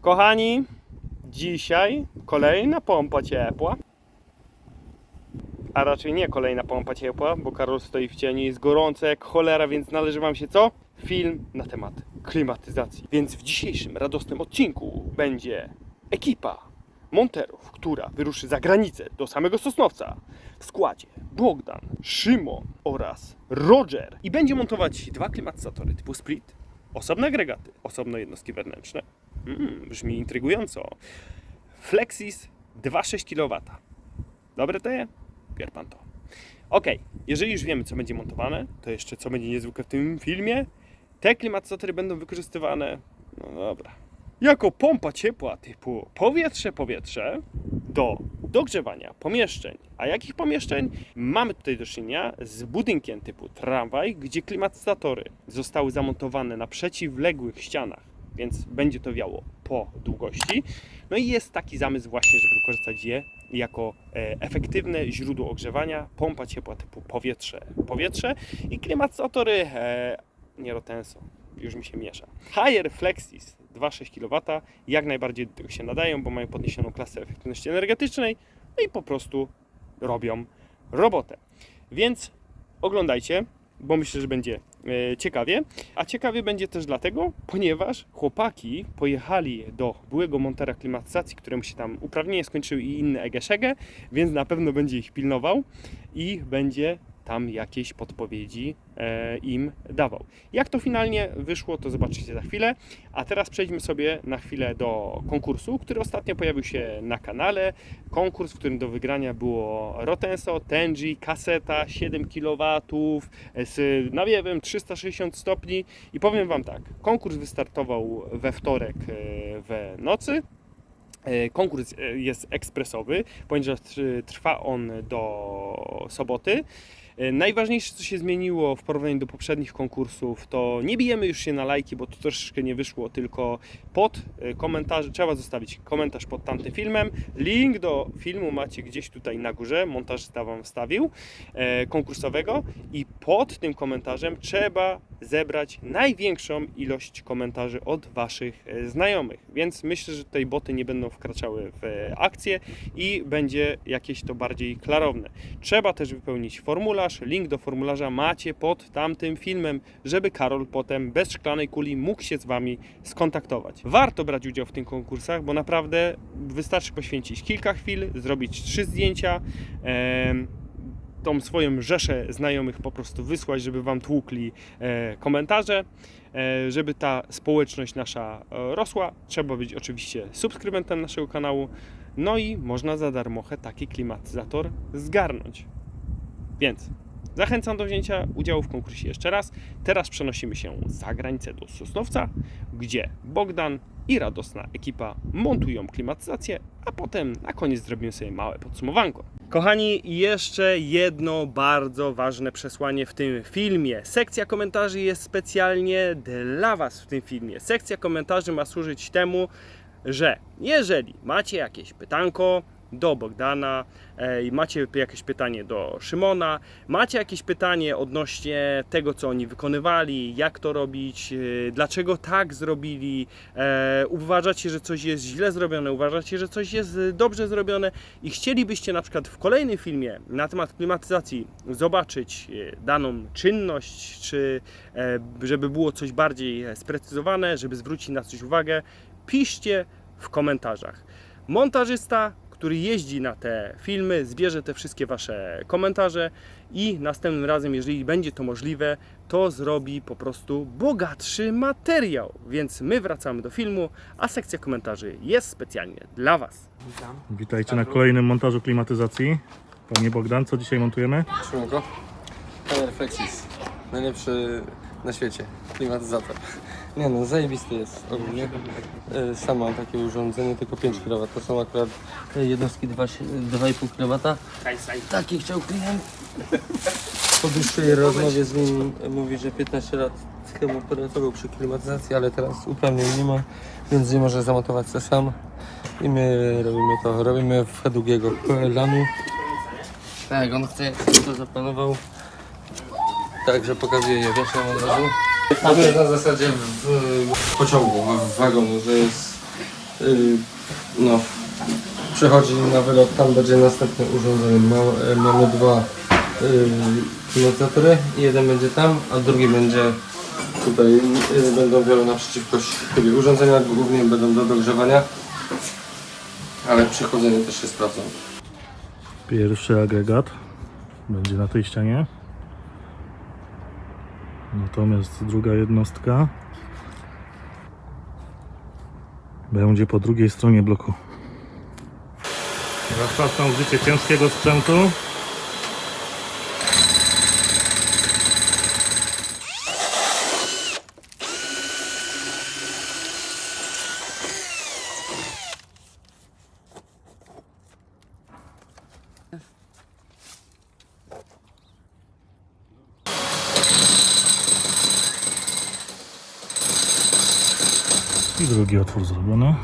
Kochani, dzisiaj kolejna pompa ciepła. A raczej nie kolejna pompa ciepła, bo Karol stoi w cieniu, jest gorąco jak cholera, więc należy Wam się co? Film na temat klimatyzacji. Więc w dzisiejszym radosnym odcinku będzie ekipa monterów, która wyruszy za granicę do samego Sosnowca w składzie Bogdan, Szymon oraz Roger i będzie montować dwa klimatyzatory typu split, osobne agregaty, osobno jednostki wewnętrzne. Mm, brzmi intrygująco. Flexis 2,6 kW. Dobre to jest? Pier pan to. Ok, jeżeli już wiemy, co będzie montowane, to jeszcze co będzie niezwykłe w tym filmie. Te klimatyzatory będą wykorzystywane, no dobra, jako pompa ciepła typu powietrze-powietrze do dogrzewania pomieszczeń. A jakich pomieszczeń? Mamy tutaj do czynienia z budynkiem typu tramwaj, gdzie klimatyzatory zostały zamontowane na przeciwległych ścianach, więc będzie to wiało po długości. No i jest taki zamysł właśnie, żeby wykorzystać je jako e, efektywne źródło ogrzewania, pompa ciepła typu powietrze, powietrze i klimatyzatory e, nie Rotenso, już mi się miesza. Higher Flexis 2,6 kW jak najbardziej do tego się nadają, bo mają podniesioną klasę efektywności energetycznej no i po prostu robią robotę. Więc oglądajcie, bo myślę, że będzie e, ciekawie. A ciekawie będzie też dlatego, ponieważ chłopaki pojechali do byłego montera klimatyzacji, któremu się tam uprawnienie skończyły i inne egeszege, więc na pewno będzie ich pilnował i będzie tam jakieś podpowiedzi e, im dawał. Jak to finalnie wyszło, to zobaczycie za chwilę. A teraz przejdźmy sobie na chwilę do konkursu, który ostatnio pojawił się na kanale. Konkurs, w którym do wygrania było Rotenso, Tenji, kaseta 7 kW z nawiewem 360 stopni. I powiem Wam tak, konkurs wystartował we wtorek e, w nocy. E, Konkurs e, jest ekspresowy, ponieważ tr- trwa on do soboty. E, Najważniejsze, co się zmieniło w porównaniu do poprzednich konkursów, to nie bijemy już się na lajki, bo to troszeczkę nie wyszło, tylko pod e, komentarzy trzeba zostawić komentarz pod tamtym filmem. Link do filmu macie gdzieś tutaj na górze, montażysta Wam wstawił, e, konkursowego i pod tym komentarzem trzeba zebrać największą ilość komentarzy od Waszych znajomych. Więc myślę, że tutaj boty nie będą wkraczały w akcję i będzie jakieś to bardziej klarowne. Trzeba też wypełnić formularz. Link do formularza macie pod tamtym filmem, żeby Karol potem bez szklanej kuli mógł się z Wami skontaktować. Warto brać udział w tych konkursach, bo naprawdę wystarczy poświęcić kilka chwil, zrobić trzy zdjęcia. em, tą swoją rzeszę znajomych po prostu wysłać, żeby Wam tłukli e, komentarze, e, żeby ta społeczność nasza e, rosła. Trzeba być oczywiście subskrybentem naszego kanału, no i można za darmochę taki klimatyzator zgarnąć. Więc zachęcam do wzięcia udziału w konkursie jeszcze raz. Teraz przenosimy się za granicę do Sosnowca, gdzie Bogdan i radosna ekipa montują klimatyzację, a potem na koniec zrobimy sobie małe podsumowanko. Kochani, jeszcze jedno bardzo ważne przesłanie w tym filmie. Sekcja komentarzy jest specjalnie dla Was w tym filmie. Sekcja komentarzy ma służyć temu, że jeżeli macie jakieś pytanko do Bogdana, e, i macie jakieś pytanie do Szymona, macie jakieś pytanie odnośnie tego, co oni wykonywali, jak to robić, e, dlaczego tak zrobili, e, uważacie, że coś jest źle zrobione, uważacie, że coś jest dobrze zrobione? I chcielibyście na przykład w kolejnym filmie na temat klimatyzacji zobaczyć daną czynność, czy żeby było coś bardziej sprecyzowane, żeby zwrócić na coś uwagę, piszcie w komentarzach. Montażysta, który jeździ na te filmy, zbierze te wszystkie Wasze komentarze i następnym razem, jeżeli będzie to możliwe, to zrobi po prostu bogatszy materiał. Więc my wracamy do filmu, a sekcja komentarzy jest specjalnie dla Was. Witam. Witajcie na kolejnym montażu klimatyzacji. Panie Bogdan, co dzisiaj montujemy? Szymonko. Fire Flexis. Najlepszy na świecie. Klimatyzator. Nie no, zajebisty jest ogólnie. E, Sam mam takie urządzenie, tylko 5 kW. To są akurat te jednostki 2 2,5 kW. Taki chciał klient. Po dłuższej rozmowie z nim mówi, że 15 lat temu pracował przy klimatyzacji, ale teraz uprawnień nie ma, więc nie może zamontować to sam. I my robimy to. Robimy w długiego planu. Tak, on chce, to zaplanował. Także pokazuję je, wiesz, od razu. To jest na zasadzie w, w pociągu, w wagonu, że jest y, no, przechodzi na wylot, tam będzie następne urządzenie. Ma, y, mamy dwa y, klimatyzatory, jeden będzie tam, a drugi będzie tutaj, y, będą wiele naprzeciwko siebie. Urządzenia głównie będą do dogrzewania, ale przychodzenie też się sprawdzą. Pierwszy agregat będzie na tej ścianie. Natomiast druga jednostka będzie po drugiej stronie bloku. Na użycie ciężkiego sprzętu. I drugi otwór zrobiony.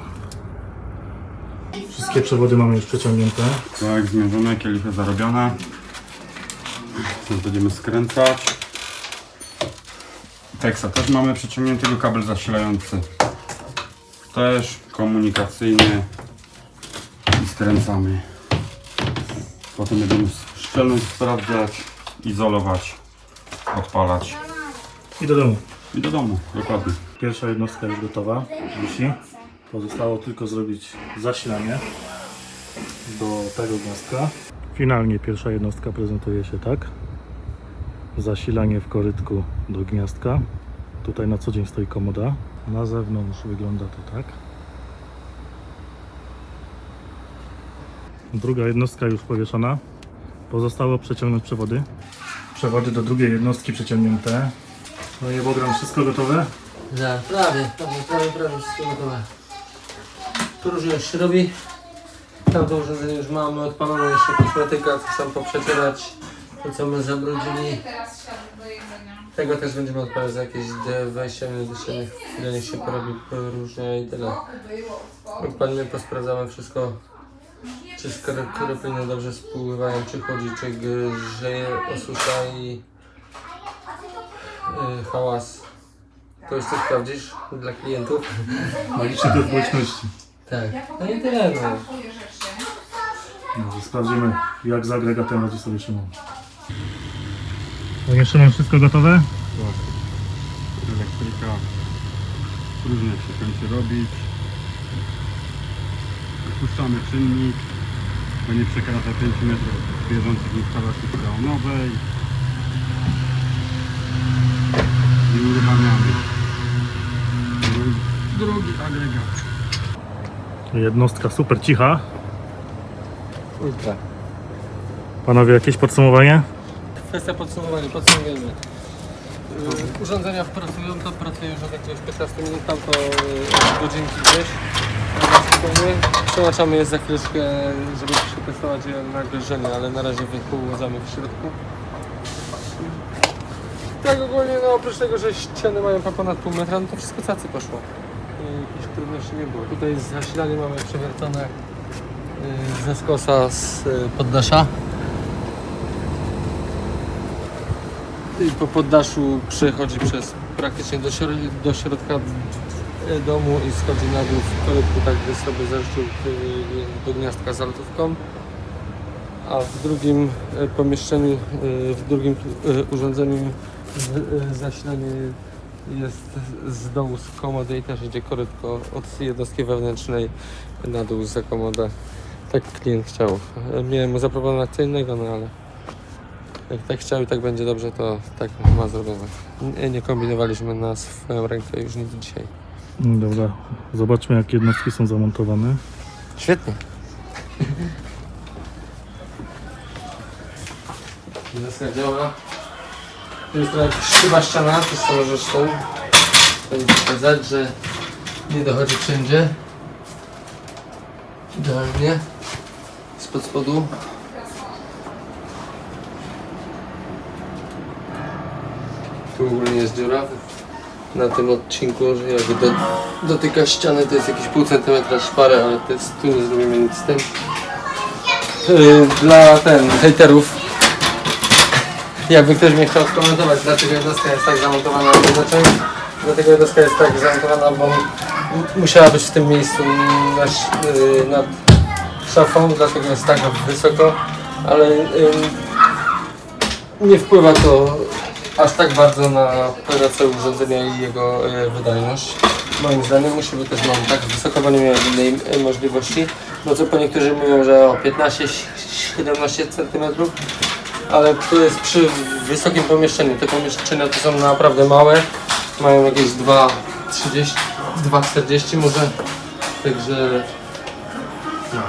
Wszystkie przewody mamy już przeciągnięte. Tak, zmierzone, kielichy zarobione. Teraz będziemy skręcać. Teksa też mamy przeciągnięty kabel zasilający. Też komunikacyjny. I skręcamy. Potem będziemy szczelność sprawdzać, izolować, odpalać. I do domu. I do domu, dokładnie. Pierwsza jednostka już gotowa, wisi. Pozostało tylko zrobić zasilanie do tego gniazdka. Finalnie pierwsza jednostka prezentuje się tak. Zasilanie w korytku do gniazdka. Tutaj na co dzień stoi komoda. Na zewnątrz wygląda to tak. Druga jednostka już powieszona. Pozostało przeciągnąć przewody. Przewody do drugiej jednostki przeciągnięte. No i Bogdan, wszystko gotowe? Tak, prawie, prawie, prawie, prawie wszystko gotowe. Tu różnie już się robi. Tamto urządzenie już mamy odpalone, jeszcze kosmetyka, coś tam poprzecierać. To co my zabrudzili. Tego też będziemy odpalać za jakieś 20 minut, jeszcze niech niech się porobi różnie i tyle. Odpalimy, posprawdzamy wszystko. Czy skoro kropliny dobrze spływają, czy chodzi, czy grzeje, osusza i yy, hałas. To jeszcze sprawdzisz dla klientów? Magiczne do społeczności. Tak. No i tyle. No. Rzeczy. Może sprawdzimy, jak z agregatem radzi sobie Szymon. Panie Szymon, wszystko gotowe? Elektryka. Różnie się kończy robić. Puszczamy czynnik. Bo nie przekracza 5 metrów bieżących instalacji freonowej. I uruchamiamy. Drugi agregat. Jednostka super cicha. Ultra. Panowie, jakieś podsumowanie? Kwestia podsumowania, podsumujemy. Yy, Urządzenia pracują, to pracuje już od jakiegoś 15 minut, tam to yy, godzinki gdzieś. Przełączamy je za chwileczkę, żeby przetestować je na gryzienie, ale na razie wychładzamy w środku. Tak ogólnie, no oprócz tego, że ściany mają po ponad pół metra, no to wszystko cacy poszło. Jakichś trudności nie było. Tutaj zasilanie mamy przewiercone yy, ze skosa z yy, poddasza. I po poddaszu przechodzi przez praktycznie do, środ- do środka e, domu i schodzi na dół w korytku, tak by sobie zeszczył do gniazdka z altówką. A w drugim pomieszczeniu, w drugim urządzeniu z- zasilanie jest z dołu z komody i też idzie korytko od jednostki wewnętrznej na dół za komodę. Tak klient chciał. Miałem mu zaproponować co innego, no ale jak tak chciał i tak będzie dobrze, to tak ma zrobione. Nie, nie kombinowaliśmy na swoją rękę już nic dzisiaj. Dobra, zobaczmy jak jednostki są zamontowane. Świetnie. Deska działa. Tu jest trochę krzywa ściana, to z tą rzeczą. Chciałbym pokazać, że nie dochodzi wszędzie. Idealnie. Spod spodu. Tu ogólnie jest dziura. Na tym odcinku, że jak do, dotyka ściany, to jest jakieś pół centymetra szpary, ale to jest, tu nie zrobimy nic z tym. Yy, Dla ten, hejterów, jakby ktoś mnie chciał skomentować, dlaczego jednostka jest tak zamontowana, to dlatego jednostka jest tak zamontowana, bo musiała być w tym miejscu na, ś- y, nad szafą, dlatego jest tak wysoko, ale nie wpływa to aż tak bardzo na pracę urządzenia i jego y, wydajność. Moim zdaniem musi być też mam tak wysoko, bo nie miałem innej y, możliwości. No co po niektórzy mówią, że o 15-17 cm, ale to jest przy wysokim pomieszczeniu. Te pomieszczenia to są naprawdę małe, mają jakieś 2,30, 2,40 może, także no.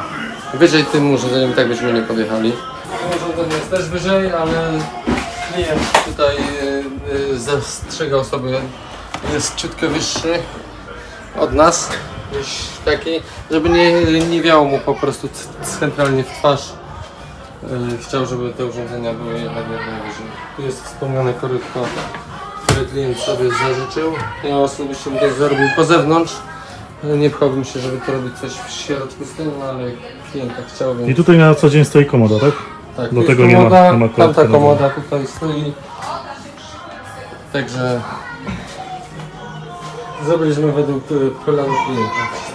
wyżej tym urządzeniem tak byśmy nie podjechali. Urządzenie jest też wyżej, ale klient tutaj y, y, zastrzegał sobie, jest ciutkę wyższy od nas, taki, żeby nie, nie wiało mu po prostu centralnie w twarz. Y, Chciał, żeby te urządzenia były jednak jak najwyżej. Tu jest wspomniane korytko, które klient sobie zażyczył. Ja osobiście bym to zrobił po zewnątrz. Nie pchałbym się, żeby to robić coś w środku z tym, no ale klient tak chciał, więc... I tutaj na co dzień stoi komoda, tak? Tak, Do tego nie ma- komoda, nie ma tamta klatki komoda tutaj stoi. Także zrobiliśmy według y, planu klienta.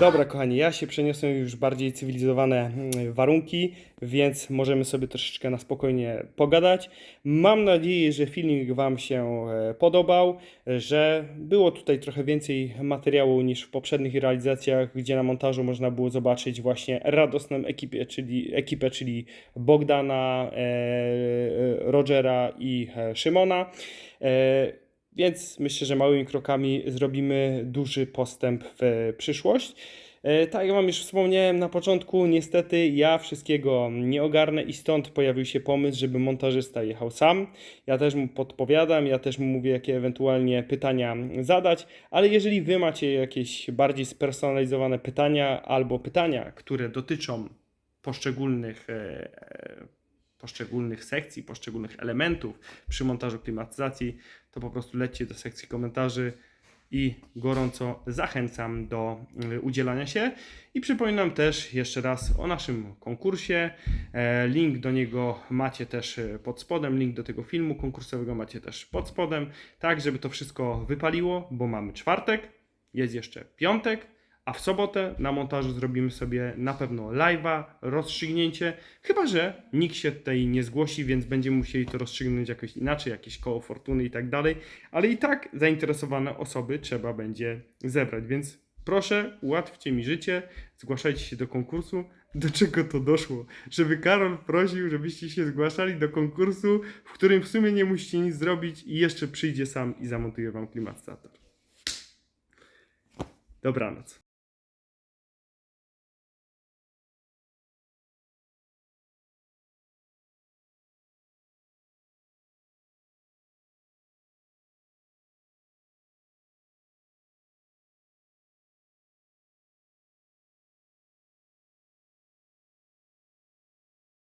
Dobra, kochani, ja się przeniosłem już bardziej cywilizowane mm, warunki, więc możemy sobie troszeczkę na spokojnie pogadać. Mam nadzieję, że filmik Wam się e, podobał, że było tutaj trochę więcej materiału niż w poprzednich realizacjach, gdzie na montażu można było zobaczyć właśnie radosną ekipę, czyli, ekipę, czyli Bogdana, e, Rogera i e, Szymona. E, więc myślę, że małymi krokami zrobimy duży postęp w przyszłość. E, Tak jak Wam już wspomniałem na początku, niestety ja wszystkiego nie ogarnę i stąd pojawił się pomysł, żeby montażysta jechał sam. Ja też mu podpowiadam, ja też mu mówię, jakie ewentualnie pytania zadać, ale jeżeli Wy macie jakieś bardziej spersonalizowane pytania albo pytania, które dotyczą poszczególnych e, e, poszczególnych sekcji, poszczególnych elementów przy montażu klimatyzacji, to po prostu lećcie do sekcji komentarzy i gorąco zachęcam do y, udzielania się. I przypominam też jeszcze raz o naszym konkursie. E, Link do niego macie też y, pod spodem, link do tego filmu konkursowego macie też pod spodem, tak żeby to wszystko wypaliło, bo mamy czwartek, jest jeszcze piątek, a w sobotę na montażu zrobimy sobie na pewno live'a, rozstrzygnięcie, chyba że nikt się tutaj nie zgłosi, więc będziemy musieli to rozstrzygnąć jakoś inaczej, jakieś koło fortuny i tak dalej, ale i tak zainteresowane osoby trzeba będzie zebrać, więc proszę ułatwcie mi życie, zgłaszajcie się do konkursu. Do czego to doszło? Żeby Karol prosił, żebyście się zgłaszali do konkursu, w którym w sumie nie musicie nic zrobić i jeszcze przyjdzie sam i zamontuje wam klimatyzator. Dobranoc.